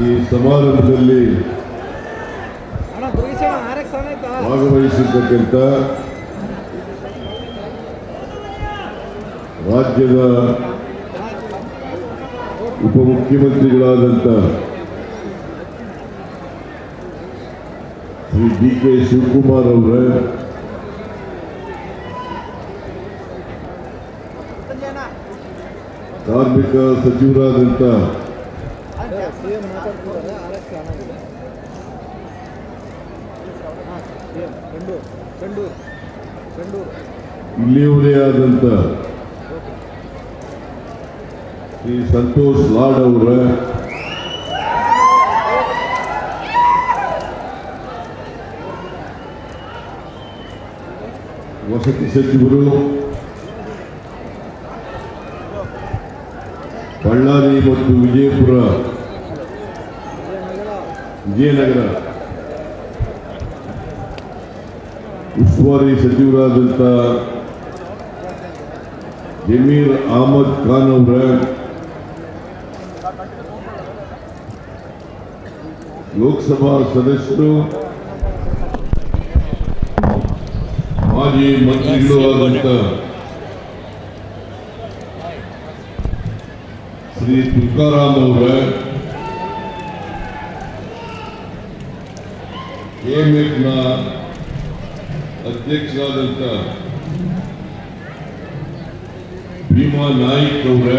ಈ ಸಮಾರಂಭದಲ್ಲಿ ಭಾಗವಹಿಸಿರ್ತಕ್ಕಂಥ ರಾಜ್ಯದ ಉಪಮುಖ್ಯಮಂತ್ರಿಗಳಾದಂಥ ಶ್ರೀ ಡಿ ಕೆ ಶಿವಕುಮಾರ್ ಅವರ ಕಾರ್ಮಿಕ ಸಚಿವರಾದಂಥ ಸಿ ಎಂ ಮಾತಾಡ್ತಿದ್ದಾರೆ ಆರ್ ಎಕ್ಸ್ ಚೆಂಡೂರು ಇಲ್ಲಿಯವರೇ ಆದಂಥ ಶ್ರೀ ಸಂತೋಷ್ ಲಾಡ್ ಅವರ. ವಸತಿ ಸಚಿವರು, ಬಳ್ಳಾರಿ ಮತ್ತು ವಿಜಯಪುರ ವಿಜಯನಗರ ವಿಜಯನಗರ ಉಸ್ತುವಾರಿ ಸಚಿವರಾದಂಥ ಜಮೀರ್ ಅಹಮದ್ ಖಾನ್ ಅವರ ಲೋಕಸಭಾ ಸದಸ್ಯರು ಮಾಜಿ ಮಂತ್ರಿಗಳು ಆದಂಥ ಶ್ರೀ ತುಕಾರಾಮ್ ಅವರ ಕೆಎಂಎಫ್ನ ಅಧ್ಯಕ್ಷರಾದಂಥ ಭೀಮಾ ನಾಯ್ಕ್ ಅವರ.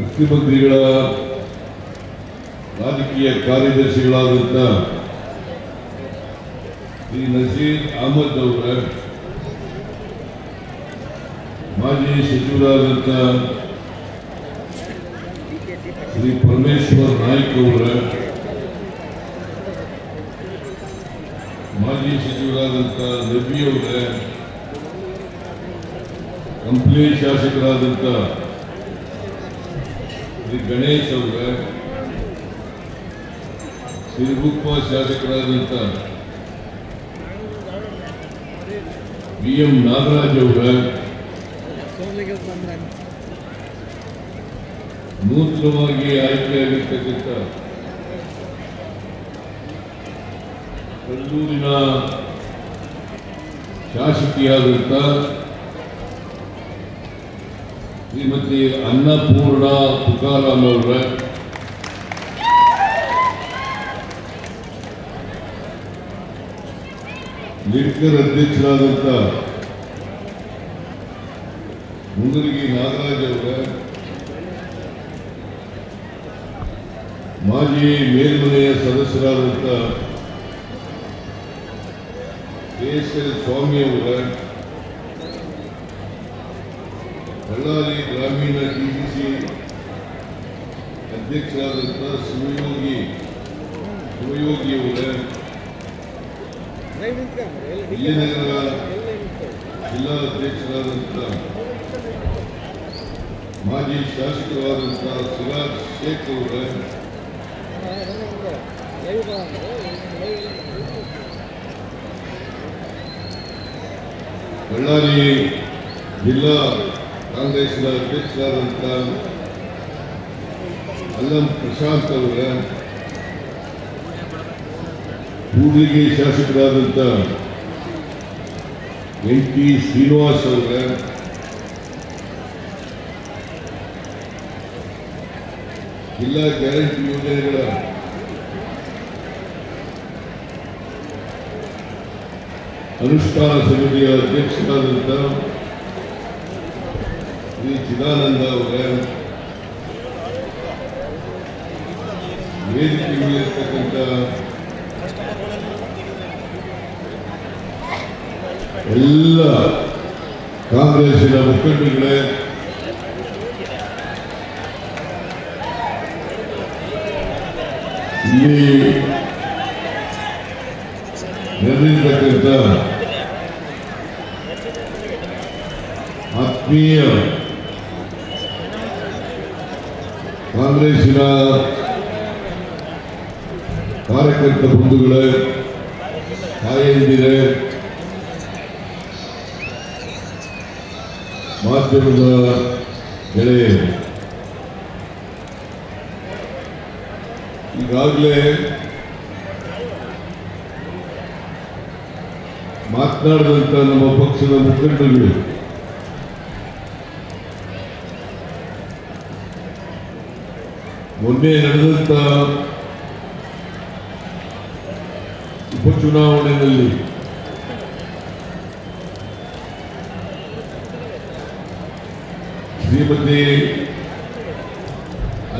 ಮುಖ್ಯಮಂತ್ರಿಗಳ ರಾಜಕೀಯ ಕಾರ್ಯದರ್ಶಿಗಳಾದಂಥ ಶ್ರೀ ನಸೀರ್ ಅಹಮದ್ ಅವರ. ಮಾಜಿ ಸಚಿವರಾದಂಥ ಶ್ರೀ ಪರಮೇಶ್ವರ್ ನಾಯ್ಕ್ ಅವರ ಮಾಜಿ ಸಚಿವರಾದಂಥ ರವಿ ಅವರ ಕಂಪ್ಲಿ ಶಾಸಕರಾದಂಥ ಶ್ರೀ ಗಣೇಶ್ ಅವರ ಸಿರುಗುಪ್ಪ ಶಾಸಕರಾದಂಥ ಬಿ ಎಂ ನಾಗರಾಜ್ ಅವರ ಸೋಲಿಗೆ ಬಂದ್ರೆ ನೂತನವಾಗಿ ಆಯ್ಕೆಯಾಗಿರ್ತಕ್ಕಂಥ ಕಲ್ಲೂರಿನ ಶಾಸಕಿಯಾದಂಥ ಶ್ರೀಮತಿ ಅನ್ನಪೂರ್ಣ ತುಕಾರಾಮ್ ಅವರ. ಲಿಡ್ಕರ್ ಅಧ್ಯಕ್ಷರಾದಂಥ ಮುಂಗರಿಗೆ ನಾಗರಾಜ್ ಅವರ. ಮಾಜಿ ಮೇಲ್ಮನೆಯ ಸದಸ್ಯರಾದಂಥ ಎಸ್ ಎಲ್ ಸ್ವಾಮಿ ಅವರ ಬಳ್ಳಾರಿ ಗ್ರಾಮೀಣ ಡಿಸಿಸಿ ಅಧ್ಯಕ್ಷರಾದಂಥ ಶಿವಯೋಗಿ ಶಿವಯೋಗಿಯವರೇ ವಿಜಯನಗರ ಜಿಲ್ಲಾ ಅಧ್ಯಕ್ಷರಾದಂಥ ಮಾಜಿ ಶಾಸಕರಾದಂಥ ಸಿರಾಜ್ ಶೇಖ್ ಅವರೇ ಬಳ್ಳಾರಿ ಜಿಲ್ಲಾ ಕಾಂಗ್ರೆಸ್ನ ಅಧ್ಯಕ್ಷರಾದಂಥ ಅಲ್ಲಂ ಪ್ರಶಾಂತ್ ಅವರೇ ಕೂಡಿಗೆ ಶಾಸಕರಾದಂಥ ಎನ್ ಟಿ ಶ್ರೀನಿವಾಸ್ ಅವರೇ ಜಿಲ್ಲಾ ಗ್ಯಾರಂಟಿ ಯೋಜನೆಗಳ ಅನುಷ್ಠಾನ ಸಮಿತಿಯ ಅಧ್ಯಕ್ಷರಾದಂಥ ಶ್ರೀ ಚಿದಾನಂದ ಅವರೇ ವೇದಿಕೆ ಮೇಲಿರ್ತಕ್ಕಂಥ ಎಲ್ಲ ಕಾಂಗ್ರೆಸ್ಸಿನ ಮುಖಂಡರುಗಳೇ ಇಲ್ಲಿ ನೆರೆದಿರ್ತಕ್ಕಂಥ ಆತ್ಮೀಯ ಕಾಂಗ್ರೆಸ್ಸಿನ ಕಾರ್ಯಕರ್ತ ಬಂಧುಗಳೇ ತಾಯಂದಿರೇ ಮಾಧ್ಯಮದ ಗೆಳೆಯರು ಈಗಾಗಲೇ ಮಾತನಾಡಿದಂಥ ನಮ್ಮ ಪಕ್ಷದ ಮುಖಂಡರುಗಳು ಮೊನ್ನೆ ನಡೆದಂಥ ಉಪಚುನಾವಣೆಯಲ್ಲಿ ಶ್ರೀಮತಿ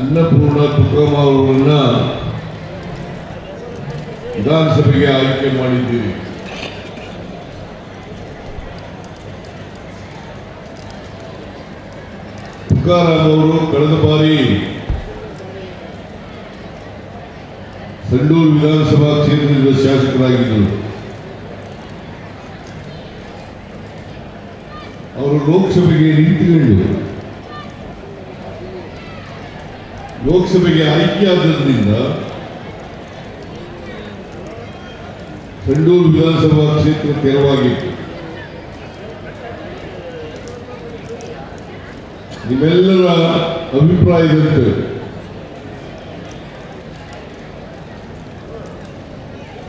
ಅನ್ನಪೂರ್ಣ ತುಕಮ ಅವರನ್ನ ವಿಧಾನಸಭೆಗೆ ಆಯ್ಕೆ ಮಾಡಿದ್ದೀರಿ. ತುಕಾರಾಮ್ ಅವರು ಕಳೆದ ಬಾರಿ ಸಂಡೂರು ವಿಧಾನಸಭಾ ಕ್ಷೇತ್ರದಿಂದ ಶಾಸಕರಾಗಿದ್ದರು. ಅವರು ಲೋಕಸಭೆಗೆ ನಿಂತುಕೊಂಡು ಲೋಕಸಭೆಗೆ ಆಯ್ಕೆಯಾದ್ದರಿಂದ ಸಂಡೂರು ವಿಧಾನಸಭಾ ಕ್ಷೇತ್ರ ತೆರವಾಗಿತ್ತು. ನಿಮ್ಮೆಲ್ಲರ ಅಭಿಪ್ರಾಯದಂತೆ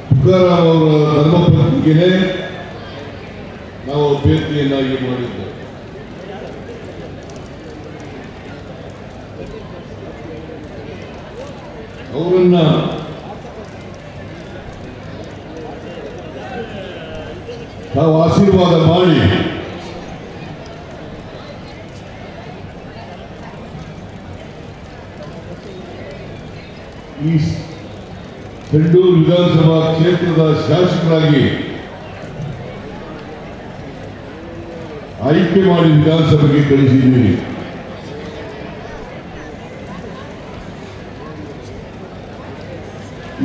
ತುಕಾರಾಮ್ ಅವರ ಧರ್ಮಪತ್ನಿಗೆ ನಾವು ಅಭ್ಯರ್ಥಿಯನ್ನಾಗಿ ಮಾಡಿದ್ದೇವೆ. ಅವರನ್ನ ನಾವು ಆಶೀರ್ವಾದ ಮಾಡಿ. ಈ ಸಂಡೂರು ವಿಧಾನಸಭಾ ಕ್ಷೇತ್ರದ ಶಾಸಕರಾಗಿ ಆಯ್ಕೆ ಮಾಡಿ ವಿಧಾನಸಭೆಗೆ ಕಳಿಸಿದ್ದೀರಿ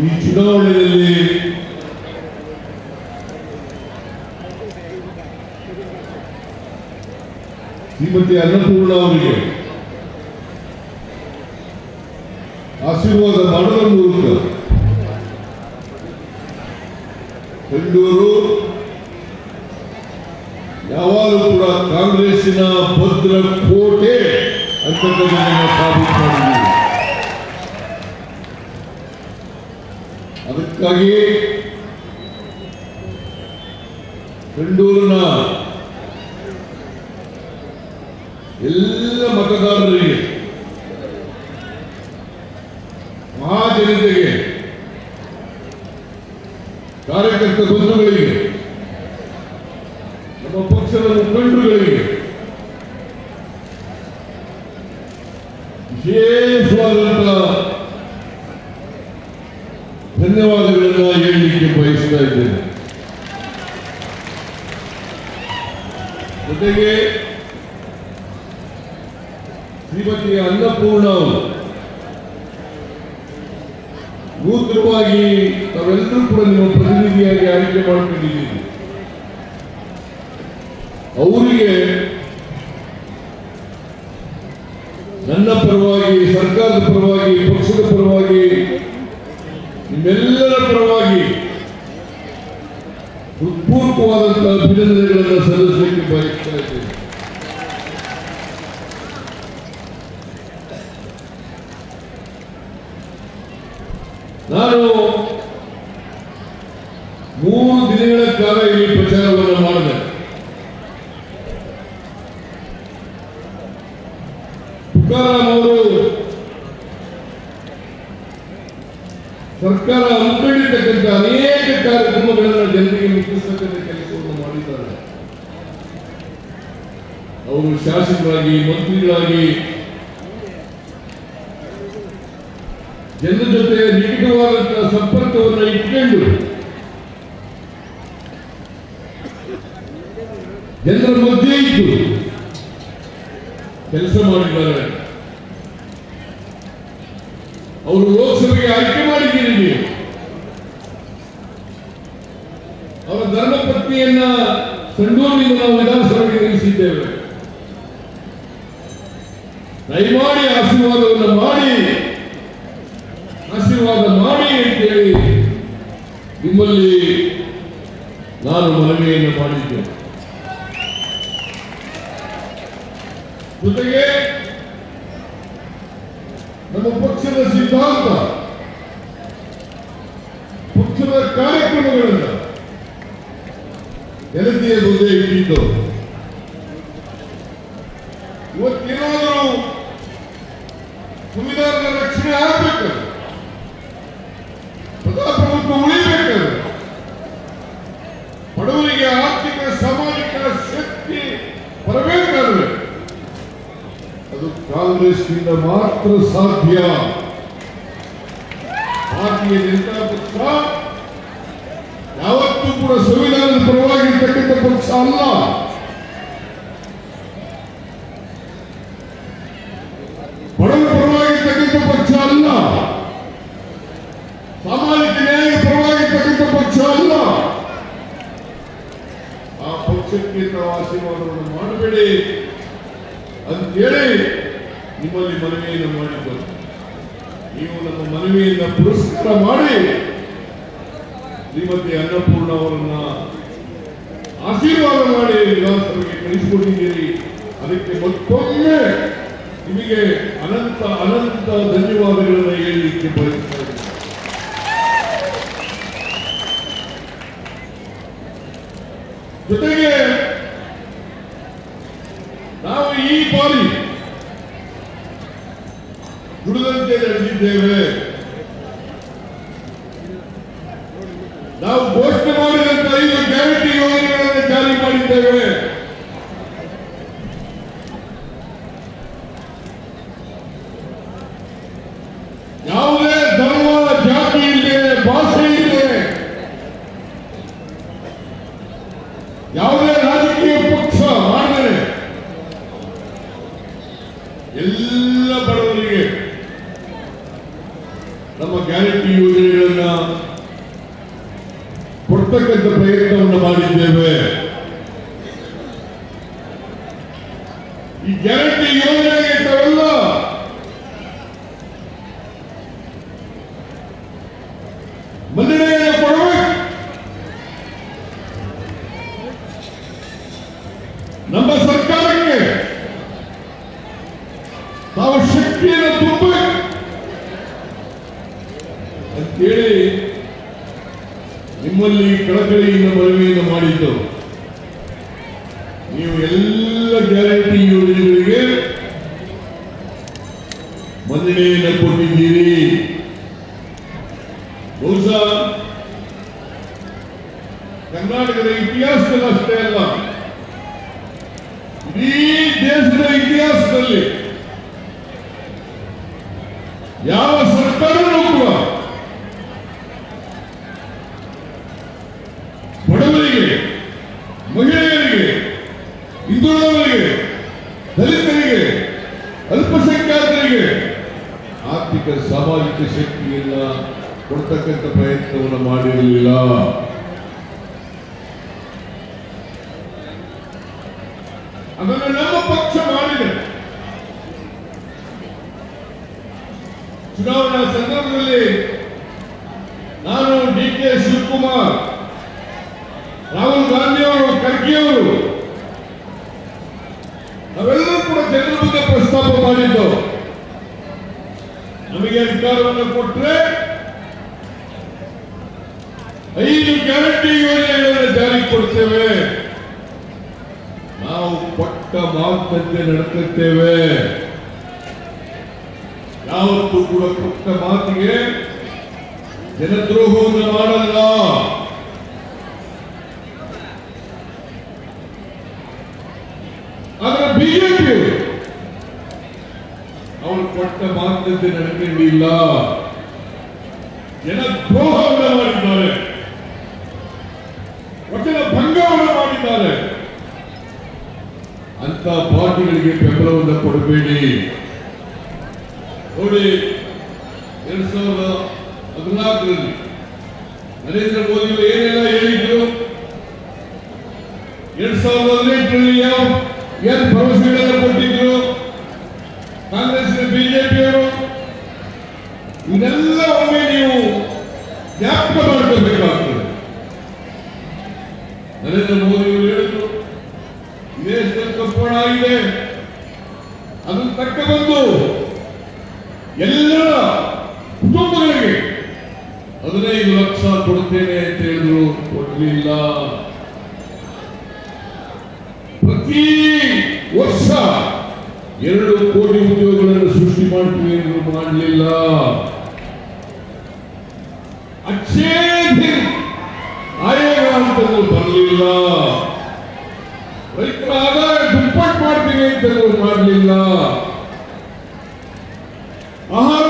ಈ ಚುನಾವಣೆಯಲ್ಲಿ ಶ್ರೀಮತಿ ಅನ್ನಪೂರ್ಣ ಅವರಿಗೆ ಆಶೀರ್ವಾದ ಮಾಡುವ ಮೂಲಕ ಬೆಂಗಳೂರು, ಯಾವಾಗಲೂ ಕೂಡ ಕಾಂಗ್ರೆಸ್ಸಿನ ಭದ್ರ ಕೋಟೆ ಅಂತಕ್ಕಂಥದ್ದನ್ನು ಸಾಬೀತು ಮಾಡಿದ್ದೀವಿ. ಅದಕ್ಕಾಗಿ ಬೆಂಗಳೂರಿನ ಎಲ್ಲ ಮತದಾರರಿಗೆ ಮಹಾಜನತೆಗೆ ಕಾರ್ಯಕರ್ತ ಬಂಧುಗಳಿಗೆ ನಮ್ಮ ಪಕ್ಷದ ಮುಖಂಡರುಗಳಿಗೆ ವಿಶೇಷವಾದಂತಹ ಧನ್ಯವಾದಗಳನ್ನು ಬಯಸ್ತಾ ಇದ್ದೇನೆ ಜೊತೆಗೆ ಶ್ರೀಮತಿ ಅನ್ನಪೂರ್ಣ ಅವರು ನೂತನವಾಗಿ ತಾವೆಲ್ಲರೂ ಕೂಡ ನಿಮ್ಮ ಪ್ರತಿನಿಧಿಯಾಗಿ ಆಯ್ಕೆ ಮಾಡಿಕೊಂಡಿದ್ದೀರಿ. ಅವರಿಗೆ ನನ್ನ ಪರವಾಗಿ ಸರ್ಕಾರದ ಪರವಾಗಿ ಹೃತ್ಪೂರ್ವಕವಾದಂತಹ ಅಭಿನಂದನೆಗಳನ್ನು ಸಲ್ಲಿಸಲಿಕ್ಕೆ ಬಯಸ್ತಾ ಇದ್ದೇನೆ ನಾನು ಮೂರು ದಿನಗಳ ಕಾಲ ಇಲ್ಲಿ ಪ್ರಚಾರವನ್ನು ಮಾಡಿದೆ ತುಕಾರಾಮ್ ಅವರು ಸರ್ಕಾರ ಹಮ್ಮಿಕೊಂಡಿರ್ತಕ್ಕಂಥ ಅನೇಕ ಕಾರ್ಯಕ್ರಮಗಳನ್ನು ಜನರಿಗೆ ಮುಟ್ಟಿಸ್ತಕ್ಕಂಥ ಕೆಲಸವನ್ನು ಮಾಡಿದ್ದಾರೆ? ಅವರು ಶಾಸಕರಾಗಿ, ಮಂತ್ರಿಗಳಾಗಿ ಜನರ ಜೊತೆ ನಿಕಟವಾದಂತಹ ಸಂಪರ್ಕವನ್ನು ಇಟ್ಕೊಂಡು ಜನರ ಮಧ್ಯೆ ಇದ್ದು ಕೆಲಸ ಮಾಡಿದ್ದಾರೆ. ಅವರು ಲೋಕಸಭೆಗೆ ಆಯ್ಕೆ ಮಾಡಿದ್ದೀರಿ ನೀವು ಅವರ ಧರ್ಮಪತ್ನಿಯನ್ನ ಸಂಡೂರಿನಿಂದ ನಾವು ವಿಧಾನಸಭೆಗೆ ನಿಲ್ಲಿಸಿದ್ದೇವೆ ದಯಮಾಡಿ ಆಶೀರ್ವಾದವನ್ನು ಮಾಡಿ, ಆಶೀರ್ವಾದ ಮಾಡಿ ಅಂತೇಳಿ ನಿಮ್ಮಲ್ಲಿ ನಾನು ಮನವಿಯನ್ನು ಮಾಡಿದ್ದೇನೆ. ಜೊತೆಗೆ ನಮ್ಮ ಪಕ್ಷದ ಸಿದ್ಧಾಂತ, ಪಕ್ಷದ ಕಾರ್ಯಕ್ರಮಗಳನ್ನು ಜನತೆಯ ಹೃದಯ ಇಟ್ಟಿದ್ದು ಇವತ್ತೇನಾದರೂ ಸಂವಿಧಾನದ ರಕ್ಷಣೆ ಆಗಬೇಕು. ಪ್ರಜಾಪ್ರಭುತ್ವ ಉಳಿಬೇಕು. ಬಡವರಿಗೆ ಆರ್ಥಿಕ, ಸಾಮಾಜಿಕ ಶಕ್ತಿ ಬರಬೇಕಾದ್ರೆ ಅದು ಕಾಂಗ್ರೆಸ್ನಿಂದ ಮಾತ್ರ ಸಾಧ್ಯ. ಭಾರತೀಯ ಜನತಾ ಪಕ್ಷ ಕೂಡ ಸಂವಿಧಾನದ ಪರವಾಗಿರ್ತಕ್ಕಂಥ ಪಕ್ಷ ಅಲ್ಲ. ಬಡವರ ಪರವಾಗಿರ್ತಕ್ಕಂಥ ಪಕ್ಷ ಅಲ್ಲ. ಸಾಮಾಜಿಕ ನ್ಯಾಯದ ಪರವಾಗಿರ್ತಕ್ಕಂಥ ಪಕ್ಷ ಅಲ್ಲ. ಆ ಪಕ್ಷಕ್ಕೆ ನಾವು ಆಶೀರ್ವಾದವನ್ನು ಮಾಡಬೇಡಿ ಅಂತೇಳಿ ನಿಮ್ಮಲ್ಲಿ ಮನವಿಯನ್ನು ಮಾಡಿಕೊಂಡು ನೀವು ನಮ್ಮ ಮನವಿಯನ್ನು ಪುರಸ್ಕಾರ ಮಾಡಿ ಶ್ರೀಮತಿ ಅನ್ನಪೂರ್ಣ ಅವರನ್ನ ಆಶೀರ್ವಾದ ಮಾಡಿ ವಿಧಾನಸಭೆಗೆ ಕಳಿಸಿಕೊಟ್ಟಿದ್ದೀರಿ. ಅದಕ್ಕೆ ಮತ್ತೊಮ್ಮೆ ನಿಮಗೆ ಅನಂತ ಅನಂತ ಧನ್ಯವಾದಗಳನ್ನು ಹೇಳಲಿಕ್ಕೆ ಬಯಸ್ತಾ ಜೊತೆಗೆ ನಾವು ಈ ಬಾರಿ ದುಡಿದಂತೆ ನಡೆದಿದ್ದೇವೆ ನಾವು ಘೋಷಣೆ ಮಾಡಿದಂತ ಐದು ಗ್ಯಾರಂಟಿ ಯೋಜನೆಗಳನ್ನು ಜಾರಿ ಮಾಡಿದ್ದೇವೆ ಯಾವುದೇ ಧರ್ಮ ಜಾತಿ ಇಲ್ಲದೆ ಭಾಷೆ ಇಲ್ಲದೆ ಯಾವುದೇ ರಾಜಕೀಯ ಪಕ್ಷ ಮಾಡಿದರೆ ಎಲ್ಲ ಬಡವರಿಗೆ ನಮ್ಮ ಗ್ಯಾರಂಟಿ ಯೋಜನೆಗಳನ್ನ ಕೊಡ್ತಕ್ಕಂಥ ಪ್ರಯತ್ನವನ್ನು ಮಾಡಿದ್ದೇವೆ ಈ ಗ್ಯಾರಂಟಿ ಯೋಜನೆಗೆ ತಾವೆಲ್ಲ ಮನ್ನಣೆಯನ್ನು ಕೊಡಬೇಕು ನಮ್ಮ ಸರ್ಕಾರಕ್ಕೆ ತಾವು ಶಕ್ತಿಯನ್ನು ತುಂಬಬೇಕು ಅಂತೇಳಿ ನಿಮ್ಮಲ್ಲಿ ಕಳಕಳಿಯಿಂದ ಮಾಡಿದ್ದು ನೀವು ಎಲ್ಲ ಗ್ಯಾರಂಟಿ ಯೋಜನೆಗಳಿಗೆ ಮನ್ನಣೆಯನ್ನು ಕೊಟ್ಟಿದ್ದೀರಿ ಬಹುಶಃ ಕರ್ನಾಟಕದ ಇತಿಹಾಸದಲ್ಲಿ ಅಷ್ಟೇ ಅಲ್ಲ ಇಡೀ ದೇಶದ ಇತಿಹಾಸದಲ್ಲಿ ಯಾವ ಸರ್ಕಾರವೂ ನಾನು ಡಿ ಕೆ ಶಿವಕುಮಾರ್. ರಾಹುಲ್ ಗಾಂಧಿ ಅವರು, ಖರ್ಗೆ ಅವರು. ನಾವೆಲ್ಲರೂ ಕೂಡ ಜನರ ಮುಂದೆ ಪ್ರಸ್ತಾಪ ಮಾಡಿದ್ದು. ನಮಗೆ ಅಧಿಕಾರವನ್ನು ಕೊಟ್ಟರೆ ಐದು ಗ್ಯಾರಂಟಿ ಯೋಜನೆಗಳನ್ನು ಜಾರಿ ಕೊಡ್ತೇವೆ. ನಾವು ಕೊಟ್ಟ ಮಾತುಕತೆ ನಡೆಸುತ್ತೇವೆ. ಯಾವತ್ತೂ ಕೂಡ ಪಕ್ಕ ಮಾತಿಗೆ ಜನದ್ರೋಹವನ್ನು ಮಾಡಲ್ಲ ಆದ್ರೆ ಬಿಜೆಪಿ ಅವರು ಕೊಟ್ಟ ಮಾತಂತೆ ನಡ್ಕೊಂಡಿಲ್ಲ ಜನದ್ರೋಹವನ್ನು ಮಾಡಿದ್ದಾರೆ ವಚನ ಭಂಗವನ್ನು ಮಾಡಿದ್ದಾರೆ ಅಂತ ಪಾರ್ಟಿಗಳಿಗೆ ಬೆಂಬಲವನ್ನು ಕೊಡಬೇಡಿ ನೋಡಿ ಎರಡ್ ಸಾವಿರದ ಹದಿನಾಲ್ಕರಲ್ಲಿ ನರೇಂದ್ರ ಮೋದಿ ಅವರು ಏನೆಲ್ಲ ಹೇಳಿದ್ರು ಎರಡ್ ಸಾವಿರದ ಹದಿನೆಂಟರಲ್ಲಿ ಯಾವ ಏನು ಭರವಸೆಗಳೆಲ್ಲ ಕೊಟ್ಟಿದ್ರು ಕಾಂಗ್ರೆಸ್ ಬಿಜೆಪಿಯವರು ಇದೆಲ್ಲ ಕೊಡಲಿಲ್ಲ ಪ್ರತಿ ವರ್ಷ ಎರಡು ಕೋಟಿ ಉದ್ಯೋಗಗಳನ್ನು ಸೃಷ್ಟಿ ಮಾಡ್ತೀವಿ ಎಂದು ಮಾಡಲಿಲ್ಲ. ಅಚ್ಚೇ ಆಯೋಗ ಅಂತಂದು ಬರಲಿಲ್ಲ. ರೈತರ ಆದಾಯ ದುಪ್ಪಟ್ಟು ಮಾಡ್ತೀವಿ ಅಂತಂದು ಮಾಡಲಿಲ್ಲ. ಆಹಾರ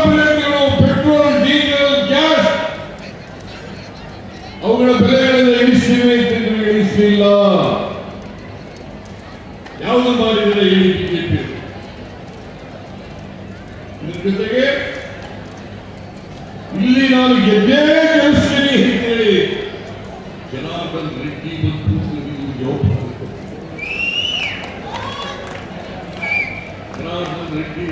ಅಂತಂದ್ರೆ ಇಳಿಸಲಿಲ್ಲ ಯಾವುದು ಮಾಡಿದರೆ ಹೇಳಿ ಬಿಜೆಪಿ ಇದ್ರ ಜೊತೆಗೆ ಇಲ್ಲಿ ನಾನು ಗೆದ್ದೇ ಗೆಲ್ಲಿಸ್ತೀನಿ ಅಂತೇಳಿ ಜನಾರ್ದನ್ ರೆಡ್ಡಿ ಮತ್ತು ನೀವು ಜವಾಬ್ದಾರಿ ಕೊಟ್ಟಿದ್ದಾರೆ. ಜನಾರ್ದನ್ ರೆಡ್ಡಿ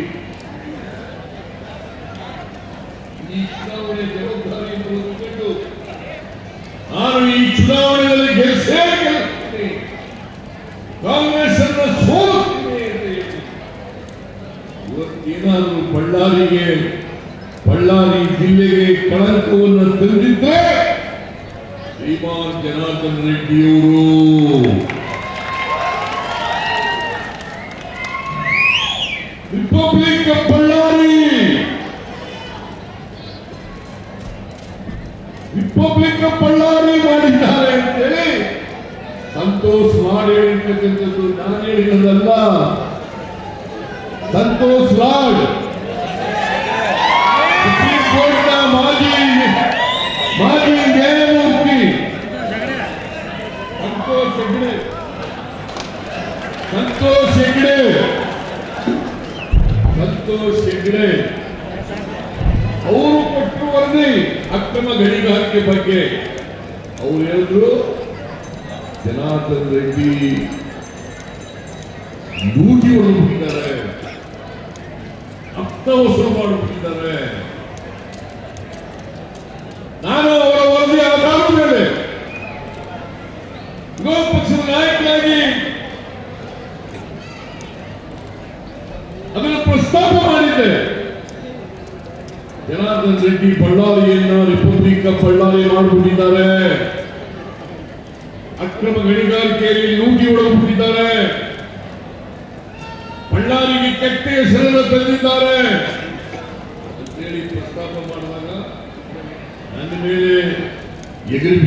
ಈ ಚುನಾವಣೆ ಬಳ್ಳಾರಿಗೆ ಬಳ್ಳಾರಿ ಜಿಲ್ಲೆಗೆ ಕಳಂಕವನ್ನು ತಂದಿದ್ರೆ Shriman Janardhan ರೆಡ್ಡಿಯವರು republic of Bellary republic of Bellary ಮಾಡಿದ್ದಾರೆ ಅಂತೇಳಿ ಸಂತೋಷ್ ಮಾಡಿ ಹೇಳಿರ್ತಕ್ಕಂಥದ್ದು ನಾನು ಹೇಳಿರೋದಲ್ಲ ಸಂತೋಷ್ ಲಾಡ್ ಹೆಗ್ಡೆ ಸಂತೋಷ್ ಹೆಗ್ಡೆ ಸಂತೋಷ್ ಹೆಗ್ಡೆ ಅವರು ಕೊಟ್ಟರು ವರದಿ ಅಕ್ರಮ ಗಣಿಗಾರಿಕೆ ಬಗ್ಗೆ. ಅವ್ರು ಹೇಳಿದ್ರು, ಜನಾರ್ದನ್ ರೆಡ್ಡಿ ಲೂಟಿ ಹೊಡೆದ್ಬಿಟ್ಟಿದ್ದಾರೆ. ರಕ್ತ ವಸೂಲು ಮಾಡಿಬಿಟ್ಟಿದ್ದಾರೆ ನಾನು ಅವರ ವರದಿ ಆಧಾರದ ಮೇಲೆ ವಿರೋಧ ಪಕ್ಷದ ನಾಯಕರಾಗಿ ಅದನ್ನು ಪ್ರಸ್ತಾಪ ಮಾಡಿದ್ದೆ ಜನಾರ್ದನ್ ರೆಡ್ಡಿ ಬಳ್ಳಾರಿಯನ್ನ ರಿಪಬ್ಲಿಕ್ ಆಫ್ ಬಳ್ಳಾರಿ ಮಾಡಿಬಿಟ್ಟಿದ್ದಾರೆ. ಅಕ್ರಮ ಗಣಿಗಾರಿಕೆಯಲ್ಲಿ ಲೂಟಿ ಹೊಡೆದುಬಿಟ್ಟಿದ್ದಾರೆ. ಬಳ್ಳಾರಿಗೆ ಕೆಟ್ಟ ಹೆಸರನ್ನು ತಂದಿದ್ದಾರೆ. ಅಂತೇಳಿ ಪ್ರಸ್ತಾಪ ಮಾಡಿದಾಗ, ನನ್ನ ಮೇಲೆ ಎಗರಿ